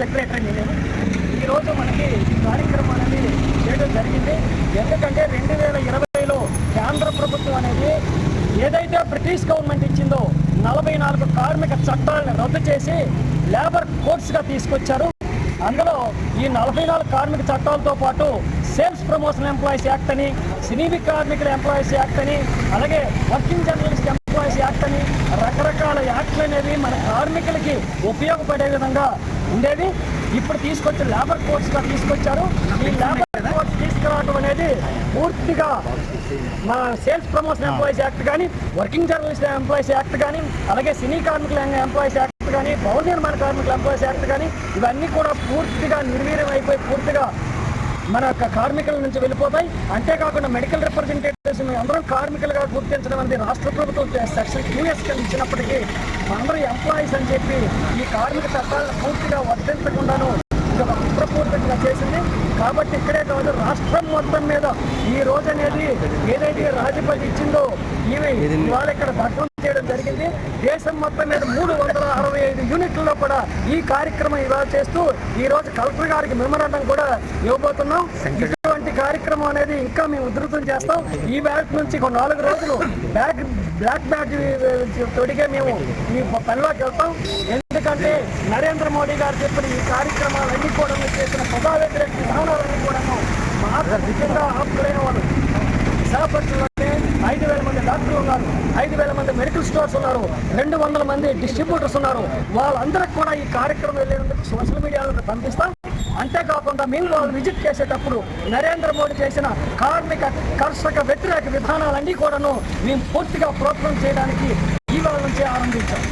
Secretary నేను ఈరోజు మనకి కార్యక్రమం అనేది చేయడం జరిగింది. ఎందుకంటే రెండు వేల ఇరవైలో కేంద్ర ప్రభుత్వం అనేది ఏదైతే బ్రిటిష్ గవర్నమెంట్ ఇచ్చిందో నలభై నాలుగు కార్మిక చట్టాలను రద్దు చేసి లేబర్ కోడ్స్గా తీసుకొచ్చారు. అందులో ఈ నలభై నాలుగు కార్మిక చట్టాలతో పాటు సేల్స్ ప్రమోషన్ ఎంప్లాయీస్ యాక్ట్ అని సినీ కార్మికుల ఎంప్లాయీస్ యాక్ట్ అని అలాగే వర్కింగ్ జర్నలిస్ట్ ఎంప్లాయీస్ యాక్ట్ అని రకరకాల యాక్ట్లు అనేవి మన కార్మికులకి ఉపయోగపడే విధంగా ఉండేవి ఇప్పుడు తీసుకొచ్చి లేబర్ కోర్ట్స్గా తీసుకొచ్చారు. ఈ లేబర్ కోర్ట్స్ తీసుకురావడం అనేది పూర్తిగా మన సేల్స్ ప్రమోషన్ ఎంప్లాయీస్ యాక్ట్ కానీ వర్కింగ్ జర్నలిస్ట్ ఎంప్లాయీస్ యాక్ట్ కానీ అలాగే సినీ కార్మికుల ఎంప్లాయీస్ యాక్ట్ కానీ భవన నిర్మాణ కార్మికుల ఎంప్లాయీస్ యాక్ట్ కానీ ఇవన్నీ కూడా పూర్తిగా నిర్వీర్యం అయిపోయి పూర్తిగా మన యొక్క కార్మికుల నుంచి వెళ్ళిపోతాయి. అంతేకాకుండా మెడికల్ రిప్రజెంటేటివ్ మేము అందరం కార్మికులుగా గుర్తించడం అనేది రాష్ట్ర ప్రభుత్వం సెక్షన్ క్యూఎస్ కింద ఇచ్చినప్పటికీ అందరూ ఎంప్లాయీస్ అని చెప్పి ఈ కార్మిక చట్టాలను పూర్తిగా వర్తించకుండాను ఇది ఒక కుట్రపూర్వకంగా చేసింది. కాబట్టి ఇక్కడే కాదు రాష్ట్రం మొత్తం మీద ఈ రోజు అనేది ఏదైతే రాజపతి ఇచ్చిందో ఇవి ఇవాళ ఇక్కడ దగ్ధం చేయడం జరిగింది. దేశం మొత్తం మీద మూడు వందల అరవై ఐదు యూనిట్లలో కూడా ఈ కార్యక్రమం ఇవాళ చేస్తూ ఈ రోజు కలెక్టర్ గారికి మెమరాండం కూడా ఇవ్వబోతున్నాం. ఇలాంటి కార్యక్రమం అనేది ఇంకా మేము ఉధృతం చేస్తాం. ఈ బ్యాగ్ నుంచి ఒక నాలుగు రోజులు బ్యాగ్ బ్లాక్ బ్యాగ్ తొడిగే మేము ఈ పనిలోకి వెళ్తాం. ఎందుకంటే నరేంద్ర మోడీ గారు చెప్పిన ఈ కార్యక్రమాలన్నీ కూడా చేసిన ప్రజా వ్యతిరేక విధానాలన్నీ కూడా ముఖ్యంగా ఆపులైన వాళ్ళు. విశాఖపట్నంలోనే ఐదు వేల మంది డాక్టర్లు ఉన్నారు ఐదు వేల మంది మెడికల్ స్టోర్స్ ఉన్నారు రెండు వందల మంది డిస్ట్రిబ్యూటర్స్ ఉన్నారు. వాళ్ళందరికి కూడా ఈ కార్యక్రమం వెళ్ళేందుకు సోషల్ మీడియాలో పంపిస్తాం. అంతేకాకుండా మేము వాళ్ళు విజిట్ చేసేటప్పుడు నరేంద్ర మోడీ చేసిన కార్మిక కర్షక వ్యతిరేక విధానాలన్నీ కూడాను మేము పూర్తిగా ప్రోత్సహం చేయడానికి ఇవాళ నుంచే ఆరంభించాం.